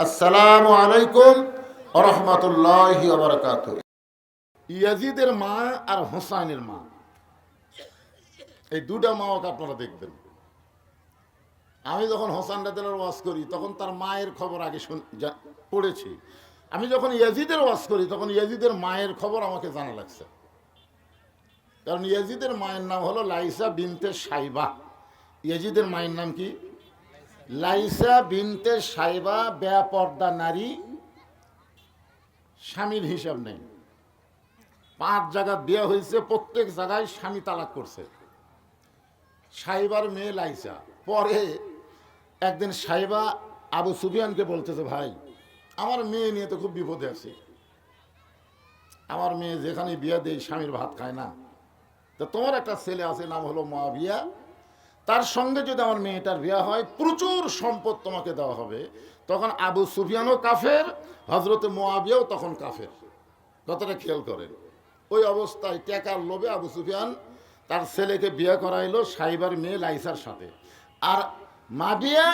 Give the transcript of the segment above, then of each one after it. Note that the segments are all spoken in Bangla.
আসসালামু আলাইকুম রহমতুল্লাহ ইয়াজিদের মা আর হোসাইনের মা। এই দুটা মাওকে আপনারা দেখবেন। আমি যখন হোসান রাদের ওয়াজ করি, তখন তার মায়ের খবর আগে পড়েছি। আমি যখন ইয়াজিদের ওয়াজ করি, তখন ইয়াজিদের মায়ের খবর আমাকে জানা লাগছে। কারণ ইয়াজিদের মায়ের নাম হলো লাইসা বিনতে সাইবা। ইয়াজিদের মায়ের নাম কি? লাইসা বিনতে সাইবা বেপর্দা নারী, স্বামীর হিসাব নেই। পাঁচ জায়গা দেওয়া হয়েছে, প্রত্যেক জায়গায় স্বামী তালাক করছে। সাইবার মেয়ে লাইসা। পরে একদিন সাইবা আবু সুফিয়ানকে বলতেছে, ভাই, আমার মেয়ে নিয়ে তো খুব বিপদে আছে। আমার মেয়ে যেখানে বিয়া দেয়, স্বামীর ভাত খায় না। তো তোমার একটা ছেলে আছে, নাম হলো মহাবিয়া তার সঙ্গে যদি আমার মেয়েটার বিয়ে হয়, প্রচুর সম্পদ তোমাকে দেওয়া হবে। তখন আবু সুফিয়ানও কাফের হজরতে মোয়াবিয়াও তখন কাফের। কতটা খেয়াল করেন? ওই অবস্থায় টেকার লোভে আবু সুফিয়ান তার ছেলেকে বিয়ে করাইলো সাইবার মেয়ে লাইসার সাথে। আর মাবিয়া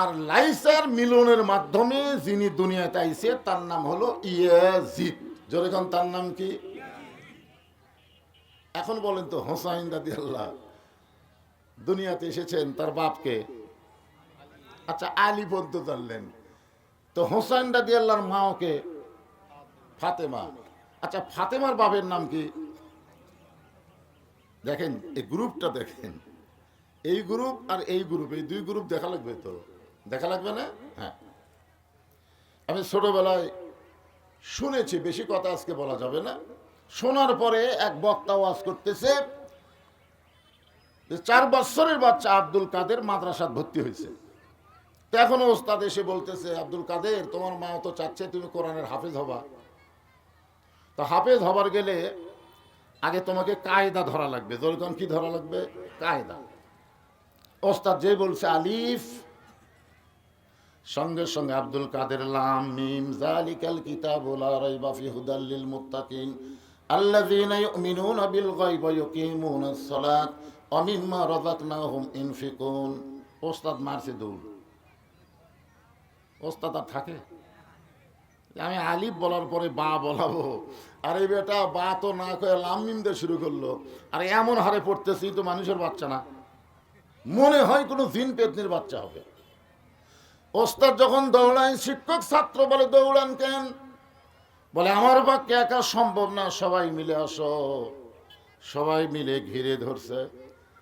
আর লাইসার মিলনের মাধ্যমে যিনি দুনিয়াতে আইছে, তার নাম হলো ইয়াজিদ। যেরকম তার নাম কি? এখন বলেন তো, হোসাইন দাদি আল্লাহ দুনিয়াতে এসেছেন তার বাপকে। আচ্ছা আলী পদ্ম জানলেন তো হোসাইন দাদি আল্লাহর মা ওকে ফাতেমা। আচ্ছা ফাতেমার বাপের নাম কি? দেখেন, এই গ্রুপটা দেখেন। এই গ্রুপ আর এই গ্রুপ, এই দুই গ্রুপ দেখা লাগবে তো? দেখা লাগবে না? হ্যাঁ। আমি ছোটবেলায় শুনেছি, বেশি কথা আজকে বলা যাবে না। শোনার পরে এক বক্তা ওয়াজ করতেছে যে চার বছরের বাচ্চা আব্দুল কাদের মাদ্রাসাত ভর্তি হয়েছে। তো এখনও ওস্তাদ এসে বলতেছে, আব্দুল কাদের, তোমার মা তো চাচ্ছে তুমি কোরআনের হাফেজ হবা। তো হাফেজ হবার গেলে আগে তোমাকে কায়দা ধরা লাগবে। যেরকম কি ধরা লাগবে? কায়দা। ওস্তাদ যে বলছে, আলিফ। সঙ্গে সঙ্গে আব্দুল কাদের লাম, মিম জালিকাল কিতাব লা রাইবা ফি মুত্তাকিন। আল্লাযীনা ইউমিনুনা বিল গায়বি ওয়া ইউকিমুনাস সালাত ওয়া মিম্মা রাযাকনাহুম ইনফিকুন। ওস্তাদ মারছে দৌড়। ওস্তাদ আর থাকে? আমি আলিফ বলার পরে বা বলাবো। আর বেটা, বা তো না কয়ে লাম মিম দিয়ে শুরু করল। আর এমন হারে পড়তেছি তো মানুষের বাচ্চা না। মনে হয় কোনো জিন পেতনির বাচ্চা হবে। ওস্তাদ যখন দৌড়ায়, শিক্ষক ছাত্র বলে, দৌড়ান কেন? বলে, আমার পক্ষে একা সম্ভব না, সবাই মিলে আসো। সবাই মিলে ঘিরে ধরছে।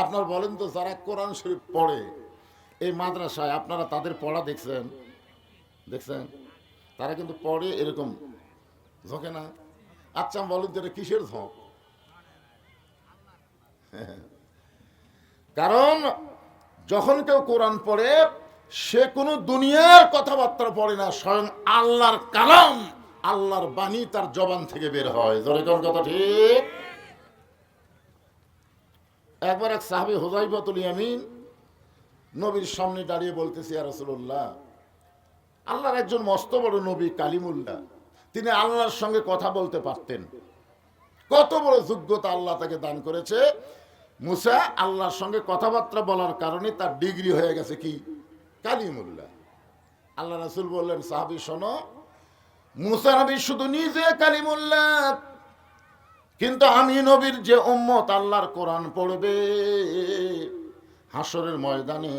আপনার বলেন তো যারা কোরআন শরীফ পড়ে, এই মাদ্রাসায় আপনারা তাদের পড়া দেখছেন? দেখছেন? তারা কিন্তু পড়ে এরকম। ঝোঁকে না? আচ্ছা বলেন তো এটা কিসের ঝোঁক? কারণ যখন কেউ কোরআন পড়ে সে কোনো দুনিয়ার কথাবার্তা পড়ে না, স্বয়ং আল্লাহর কালাম, আল্লাহর বাণী তার জবান থেকে বের হয়। জোরে কোন কথা ঠিক? একবার এক সাহাবি হোজাইবাতুল ইয়ামিন নবীর সামনে দাঁড়িয়ে বলতেছি আর রসুল্লাহ আল্লাহর একজন মস্ত বড় নবী কালিমুল্লাহ, তিনি আল্লাহর সঙ্গে কথা বলতে পারতেন। কত বড় যোগ্যতা আল্লাহ তাকে দান করেছে। মুসা আল্লাহর সঙ্গে কথাবার্তা বলার কারণে তার ডিগ্রি হয়ে গেছে কি? কালিমুল্লাহ। আল্লাহ রাসুল বললেন, সাহাবি, শোনো, মুসা নবী শুধু নিজে কালিমুল্লাহ, কিন্তু আমি নবীর যে উম্মত, আল্লাহর কোরআন পড়বে। হাসরের ময়দানে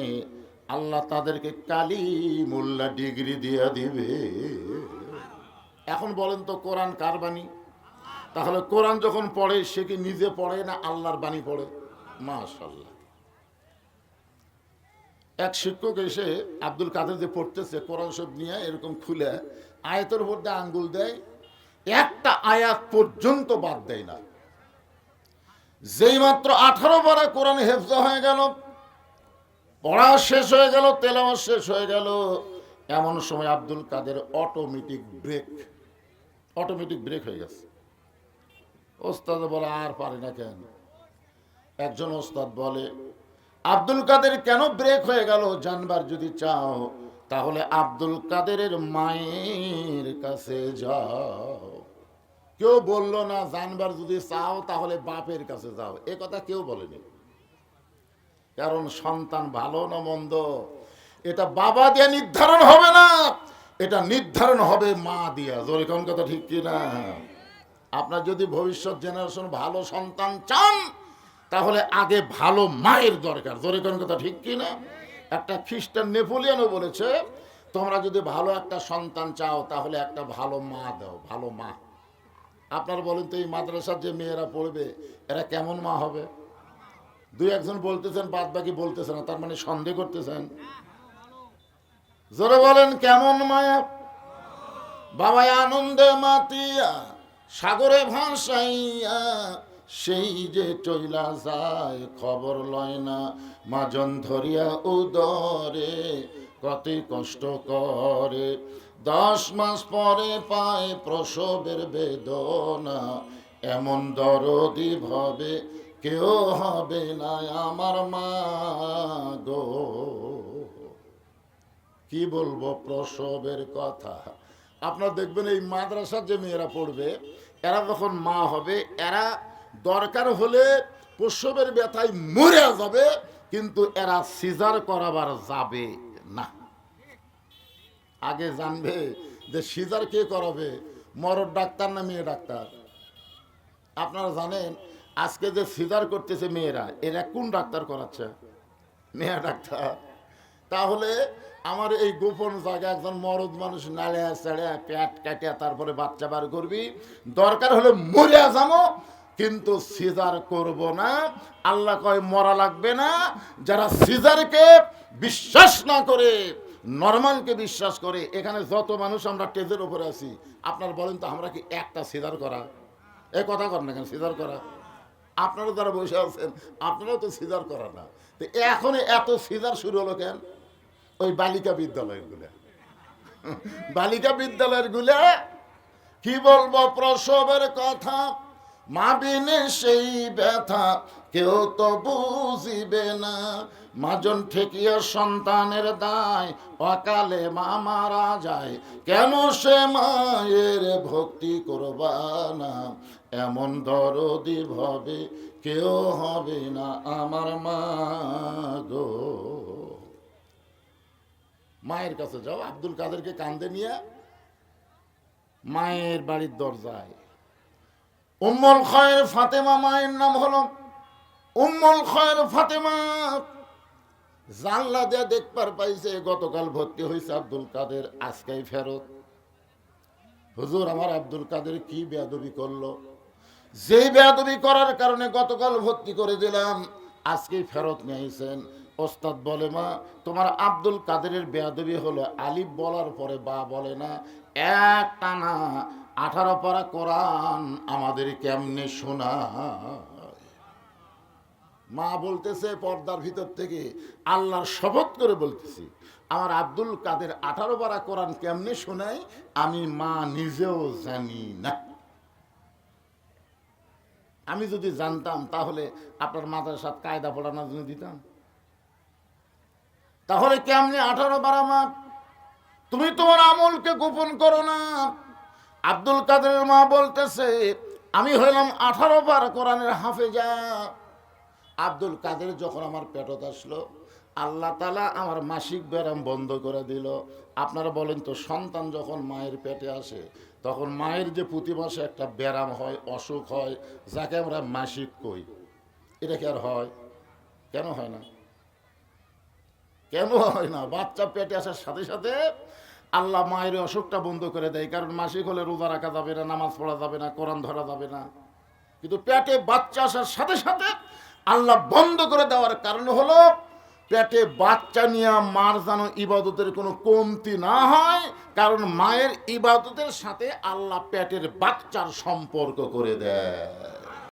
আল্লাহ তাদেরকে কালিমুল্লাহ ডিগ্রি দিয়ে দিবে। এখন বলেন তো, কোরআন কার বাণী? তাহলে কোরআন যখন পড়ে, সে কি নিজে পড়ে না আল্লাহর বাণী পড়ে? মাশাল্লাহ এক শিক্ষক এসে আব্দুল কাদের যে পড়তেছে কোরআন সব নিয়ে এরকম খুলে আয়াতের দিয়ে আঙ্গুল দেয়, একটা আয়াত পর্যন্ত বাদ দেয় না। যেই মাত্র আঠারো বারে কোরআন হেফজ হয়ে গেল, পড়া শেষ হয়ে গেল তেলাওয়া শেষ হয়ে গেল, এমন সময় Abdul Kader automatic brake automatic brake হয়ে গেছে। ওস্তাদ বলে, আর পারে না কেন? একজন ওস্তাদ বলে আব্দুল কাদের কেন ব্রেক হয়ে গেল জানবার যদি চাও, তাহলে আব্দুল কাদেরের মায়ের কাছে যাও। কেউ বলল না, জানবার যদি চাও, তাহলে বাপের কাছে যাও। এ কথা কেউ বলেনি। কারণ সন্তান ভালো না মন্দ, এটা বাবা দিয়ে নির্ধারণ হবে না, এটা নির্ধারণ হবে মা দিয়া। জোরে কোন কথা ঠিক কি না আপনার যদি ভবিষ্যৎ জেনারেশন ভালো সন্তান চান তাহলে আগে ভালো মায়ের দরকার। জোরে কোন কথা ঠিক কি না একটা খ্রিস্টান নেপোলিয়ানও বলেছে, তোমরা যদি ভালো একটা সন্তান চাও, তাহলে একটা ভালো মা দাও, ভালো মা। আপনার বলেন তো, এই মাদ্রাসার যে মেয়েরা পড়বে, এরা কেমন মা হবে? দুই একজন বলতেছেন বাদ বাকি বলতেছেন না, তার মানে সন্দেহ করতেছেন। জোরে বলেন, কেমন মায়া? বাবা আনন্দে মাতিয়া, সাগরে ভাসাইয়া সেই যে চইলা যায়, খবর লয় না। মাজন ধরিয়া উদরে কতই কষ্ট করে। দশ মাস পরে পায় প্রসবের বেদনা। এমন দরদি ভাবে কেউ হবে না আমার মা গো। কি বলব প্রসবের কথা? আপনার দেখবেন এই মাদ্রাসার যে মেয়েরা পড়বে, এরা যখন মা হবে, এরা দরকার হলে প্রসবের ব্যথায় মরে যাবে, কিন্তু এরা সিজার করাবার যাবে না। আগে জানবে যে সিজার কে করাবে? মরদ ডাক্তার না মেয়ে ডাক্তার? আপনারা জানেন, আজকে যে সিজার করতেছে মেয়েরা, এরা কোন ডাক্তার করাচ্ছে? মেয়ে ডাক্তার। তাহলে আমার এই গোপন জায়গায় একজন মরদ মানুষ নালে চাড়ে পেট কাটিয়া তারপরে বাচ্চা বার করবি। দরকার হলে মরিয়া যাব কিন্তু সিজার করব না। আল্লাহ কয়, মরা লাগবে না। যারা সিজারকে বিশ্বাস না করে, নর্মালকে বিশ্বাস করে, এখানে যত মানুষ আমরা টেজের উপরে আছি, আপনার বলেন তো, আমরা কি একটা সিজার করা? এ কথা কর না কেন, সিজার করা? আপনারা যারা বসে আছেন, আপনারাও তো সিজার করা না। তো এখন এত সিজার শুরু হলো কেন? ওই বালিকা বিদ্যালয়েরগুলা বালিকা বিদ্যালয়েরগুলা কি বলব, প্রসবের কথা মা বিনে সেই ব্যথা, কেউ তো বুঝিবে না। মাজন ঠেকিয়া সন্তানের দায়, অকালে মা মারা যায়। কেন সে মায়ের ভক্তি করবা না? এমন দরদি ভবে কেউ হবে না আমার মা গো। মায়ের কাছে যাও, আব্দুল কাদেরকে কান্দে নিয়ে মায়ের বাড়ির দরজায়। উম্মল খয়ের ফাতেমা মায়ের নাম হলো উম্মল খয়ের ফাতেমা। জানলা দিয়ে দেখবার পাইছে, গতকাল ভর্তি হয়েছে আব্দুল কাদের আজকেই ফেরত। হুজুর, আমার আব্দুল কাদের কি বেয়াদবি করল? যেই বেয়াদবি করার কারণে গতকাল ভর্তি করে দিলাম, আজকেই ফেরত নিয়েছেন ওস্তাদ বলে, মা, তোমার আব্দুল কাদেরের বেয়াদবি হলো, আলিফ বলার পরে বা বলে না, এক টানা আঠারো পারা কোরআন আমাদের কেমনে শোনা মা বলতেছে পর্দার ভিতর থেকে, আল্লাহর শপথ করে বলতেছি, আমার আব্দুল কাদের আঠারো পারা কোরআন কেমনে শোনাই আমি মা নিজেও জানি না। আমি যদি জানতাম, তাহলে আপনার মাথার সাথে কায়দা পড়ানোর জন্য দিতাম। তাহলে কেমনে আঠারো বারা মা, তুমি তোমার আমলকে গোপন করো না। আব্দুল কাদের মা বলতেছে, আমি হইলাম আঠারো বার কোরআনের হাফেজা। আব্দুল কাদের যখন আমার পেটত আসলো, আল্লাহ তালা আমার মাসিক ব্যায়াম বন্ধ করে দিল। আপনারা বলেন তো, সন্তান যখন মায়ের পেটে আসে, তখন মায়ের যে প্রতি মাসে একটা ব্যায়াম হয়, অসুখ হয়, যাকে আমরা মাসিক কই, এটা কি আর হয়? কেন হয় না? কেন হয় না? বাচ্চা পেটে আসার সাথে সাথে আল্লাহ মায়ের অসুখটা বন্ধ করে দেয়, কারণ মাসিক হলে রোজা রাখা যাবে না, নামাজ পড়া যাবে না, কোরআন ধরা যাবে না। কিন্তু পেটে বাচ্চা আসার সাথে সাথে আল্লাহ বন্ধ করে দেওয়ার কারণ হলো, পেটে বাচ্চা নিয়ে মার যেন ইবাদতের কোনো কমতি না হয়, কারণ মায়ের ইবাদতের সাথে আল্লাহ পেটের বাচ্চার সম্পর্ক করে দেয়।